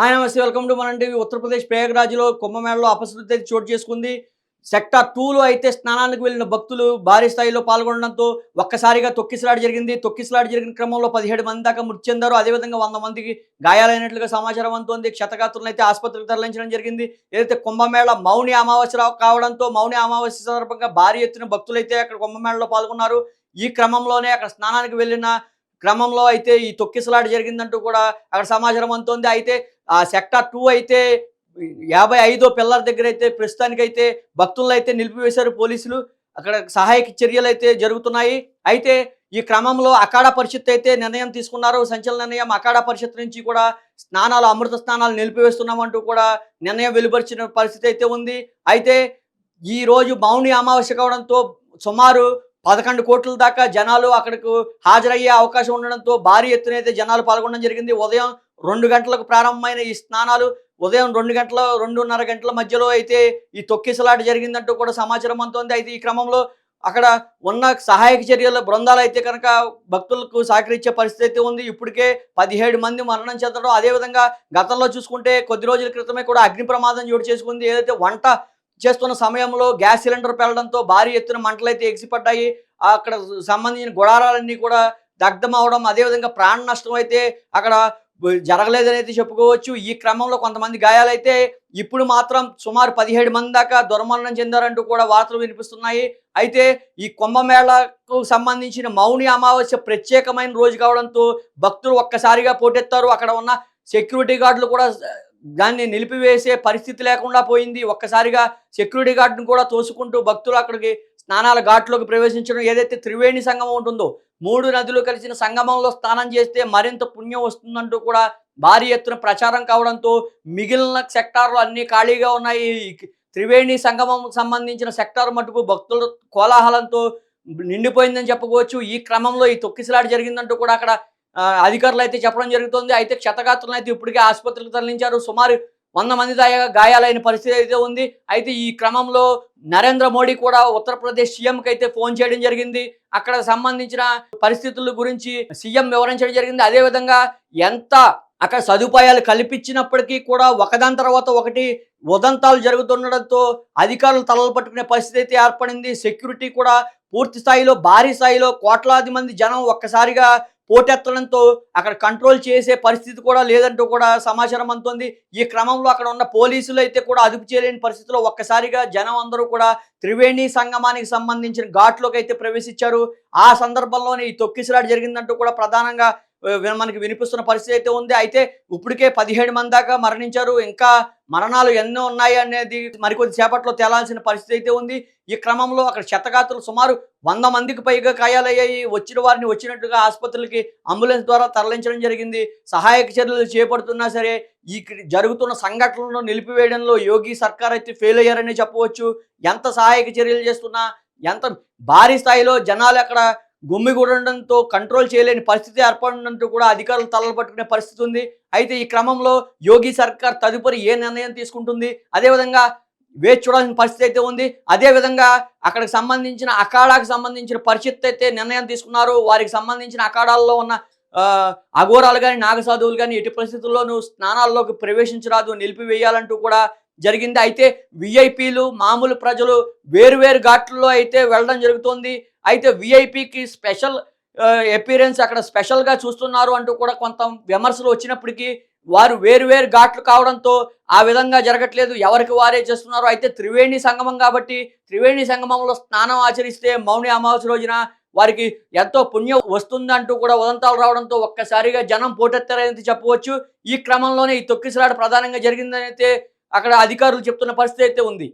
Hi నమస్తే. Welcome to మన TV Uttar Pradesh ప్రయాగరాజ్లో కుంభమేళలో అపశృతి చోటు చేసుకుంది. సెక్టార్ టూలో అయితే స్నానానికి వెళ్ళిన భక్తులు భారీ స్థాయిలో పాల్గొనడంతో ఒక్కసారిగా తొక్కిసలాట జరిగింది. తొక్కిసలాట జరిగిన క్రమంలో పదిహేడు మంది దాకా మృతి చెందారు. అదేవిధంగా వంద మందికి గాయాలైనట్లుగా సమాచారం అందుతోంది. క్షతగాత్రులను అయితే ఆసుపత్రికి తరలించడం జరిగింది. ఏదైతే కుంభమేళ మౌని అమావాస్య కావడంతో మౌని అమావాస్య సందర్భంగా భారీ ఎత్తున భక్తులైతే అక్కడ కుంభమేళలో పాల్గొన్నారు. ఈ క్రమంలోనే అక్కడ స్నానానికి వెళ్ళిన క్రమంలో అయితే ఈ తొక్కిసలాట జరిగిందంటూ కూడా అక్కడ సమాచారం అందుతోంది. అయితే ఆ సెక్టార్ టూ అయితే యాభై ఐదో పిల్లల దగ్గర అయితే ప్రస్తుతానికైతే భక్తులను అయితే నిలిపివేశారు పోలీసులు. అక్కడ సహాయక చర్యలు అయితే జరుగుతున్నాయి. అయితే ఈ క్రమంలో అఖాడా పరిషత్ అయితే నిర్ణయం తీసుకున్నారు. సంచలన నిర్ణయం అఖాడా పరిషత్ నుంచి కూడా స్నానాలు అమృత స్నానాలు నిలిపివేస్తున్నామంటూ కూడా నిర్ణయం వెలువరిచిన పరిస్థితి అయితే ఉంది. అయితే ఈ రోజు మౌని అమావాస్య కావడంతో సుమారు పదకొండు కోట్ల దాకా జనాలు అక్కడికి హాజరయ్యే అవకాశం ఉండడంతో భారీ ఎత్తున అయితే జనాలు పాల్గొనడం జరిగింది. ఉదయం రెండు గంటలకు ప్రారంభమైన ఈ స్నానాలు ఉదయం రెండు గంటల రెండున్నర గంటల మధ్యలో అయితే ఈ తొక్కిసలాట జరిగిందంటూ కూడా సమాచారం అందుతోంది. అయితే ఈ క్రమంలో అక్కడ ఉన్న సహాయక చర్యల బృందాలు అయితే కనుక భక్తులకు సహకరించే పరిస్థితి అయితే ఉంది. ఇప్పటికే పదిహేడు మంది మరణం చెందడం అదేవిధంగా గతంలో చూసుకుంటే కొద్ది రోజుల క్రితమే కూడా అగ్ని ప్రమాదం చోటు చేసుకుంది. ఏదైతే వంట చేస్తున్న సమయంలో గ్యాస్ సిలిండర్ పెరగడంతో భారీ ఎత్తున మంటలైతే ఎగిసిపడ్డాయి. అక్కడ సంబంధించిన గుడారాలన్నీ కూడా దగ్ధం అవడం అదేవిధంగా ప్రాణ నష్టం అయితే అక్కడ జరగలేదని అయితే చెప్పుకోవచ్చు. ఈ క్రమంలో కొంతమంది గాయాలైతే ఇప్పుడు మాత్రం సుమారు పదిహేడు మంది దాకా దుర్మరణం చెందారంటూ కూడా వార్తలు వినిపిస్తున్నాయి. అయితే ఈ కుంభమేళకు సంబంధించిన మౌని అమావాస్య ప్రత్యేకమైన రోజు కావడంతో భక్తులు ఒక్కసారిగా పోటెత్తారు. అక్కడ ఉన్న సెక్యూరిటీ గార్డులు కూడా దాన్ని నిలిపివేసే పరిస్థితి లేకుండా పోయింది. ఒక్కసారిగా సెక్యూరిటీ గార్డును కూడా తోసుకుంటూ భక్తులు అక్కడికి స్నానాల ఘాట్లోకి ప్రవేశించడం ఏదైతే త్రివేణి సంగమం ఉంటుందో మూడు నదులు కలిసిన సంగమంలో స్నానం చేస్తే మరింత పుణ్యం వస్తుందంటూ కూడా భారీ ఎత్తున ప్రచారం కావడంతో మిగిలిన సెక్టార్లు అన్నీ ఖాళీగా ఉన్నాయి. త్రివేణి సంగమం సంబంధించిన సెక్టార్ మటుకు భక్తుల కోలాహలంతో నిండిపోయిందని చెప్పుకోవచ్చు. ఈ క్రమంలో ఈ తొక్కిసలాట జరిగిందంటూ కూడా అక్కడ అధికారులు అయితే చెప్పడం జరుగుతుంది. అయితే క్షతగాత్రులను అయితే ఇప్పటికే ఆసుపత్రికి తరలించారు. సుమారు వంద మంది దాకా గాయాలైన పరిస్థితి అయితే ఉంది. అయితే ఈ క్రమంలో నరేంద్ర మోడీ కూడా ఉత్తరప్రదేశ్ సీఎంకి అయితే ఫోన్ చేయడం జరిగింది. అక్కడ సంబంధించిన పరిస్థితుల గురించి సీఎం వివరించడం జరిగింది. అదేవిధంగా ఎంత అక్కడ సదుపాయాలు కల్పించినప్పటికీ కూడా ఒకదాని తర్వాత ఒకటి ఉదంతాలు జరుగుతుండడంతో అధికారులు తలలు పట్టుకునే పరిస్థితి అయితే ఏర్పడింది. సెక్యూరిటీ కూడా పూర్తి స్థాయిలో భారీ స్థాయిలో కోట్లాది మంది జనం ఒక్కసారిగా పోటెత్తడంతో అక్కడ కంట్రోల్ చేసే పరిస్థితి కూడా లేదంటూ కూడా సమాచారం అందుతుంది. ఈ క్రమంలో అక్కడ ఉన్న పోలీసులు అయితే కూడా అదుపు చేయలేని పరిస్థితిలో ఒక్కసారిగా జనం అందరూ కూడా త్రివేణి సంగమానికి సంబంధించిన ఘాట్లోకి అయితే ప్రవేశించారు. ఆ సందర్భంలోనే ఈ తొక్కిసలాట జరిగిందంటూ కూడా ప్రధానంగా మనకి వినిపిస్తున్న పరిస్థితి అయితే ఉంది. అయితే ఇప్పటికే పదిహేడు మంది దాకా మరణించారు. ఇంకా మరణాలు ఎన్నో ఉన్నాయి అనేది మరికొద్ది సేపట్లో తేలాల్సిన పరిస్థితి అయితే ఉంది. ఈ క్రమంలో అక్కడ శతగాత్రులు సుమారు వంద మందికి పైగా గాయాలయ్యాయి. వచ్చిన వారిని వచ్చినట్టుగా ఆసుపత్రులకి అంబులెన్స్ ద్వారా తరలించడం జరిగింది. సహాయక చర్యలు చేపడుతున్నా సరే ఈ జరుగుతున్న సంఘటనలను నిలిపివేయడంలో యోగి సర్కార్ అయితే ఫెయిల్ అయ్యారని చెప్పవచ్చు. ఎంత సహాయక చర్యలు చేస్తున్నా ఎంత భారీ స్థాయిలో జనాలు అక్కడ గుమ్మిగూడడంతో కంట్రోల్ చేయలేని పరిస్థితి ఏర్పడినట్టు కూడా అధికారులు తలలు పట్టుకునే పరిస్థితి ఉంది. అయితే ఈ క్రమంలో యోగి సర్కార్ తదుపరి ఏ నిర్ణయం తీసుకుంటుంది? అదేవిధంగా వేచి చూడాల్సిన పరిస్థితి అయితే ఉంది. అదేవిధంగా అక్కడికి సంబంధించిన అఖాడాకు సంబంధించిన పరిస్థితి అయితే నిర్ణయం తీసుకున్నారు. వారికి సంబంధించిన అఖాడాల్లో ఉన్న అఘోరాలు కానీ నాగసాధువులు కానీ ఎట్టి పరిస్థితుల్లోనూ స్నానాల్లోకి ప్రవేశించరాదు. నిలిపివేయాలంటూ కూడా జరిగింది. అయితే విఐపీలు మామూలు ప్రజలు వేరువేరు ఘాట్లలో అయితే వెళ్ళడం జరుగుతోంది. అయితే విఐపికి స్పెషల్ ఎపీరెన్స్ అక్కడ స్పెషల్గా చూస్తున్నారు అంటూ కూడా కొంత విమర్శలు వచ్చినప్పటికీ వారు వేరు వేరు ఘాట్లు కావడంతో ఆ విధంగా జరగట్లేదు. ఎవరికి వారే చేస్తున్నారు అయితే త్రివేణి సంగమం కాబట్టి త్రివేణి సంగమంలో స్నానం ఆచరిస్తే మౌని అమావాస్య రోజున వారికి ఎంతో పుణ్యం వస్తుందంటూ కూడా ఉదంతాలు రావడంతో ఒక్కసారిగా జనం పోటెత్తారని చెప్పవచ్చు. ఈ క్రమంలోనే ఈ తొక్కిసలాట ప్రధానంగా జరిగిందని అయితే అక్కడ అధికారులు చెప్తున్న పరిస్థితి అయితే ఉంది.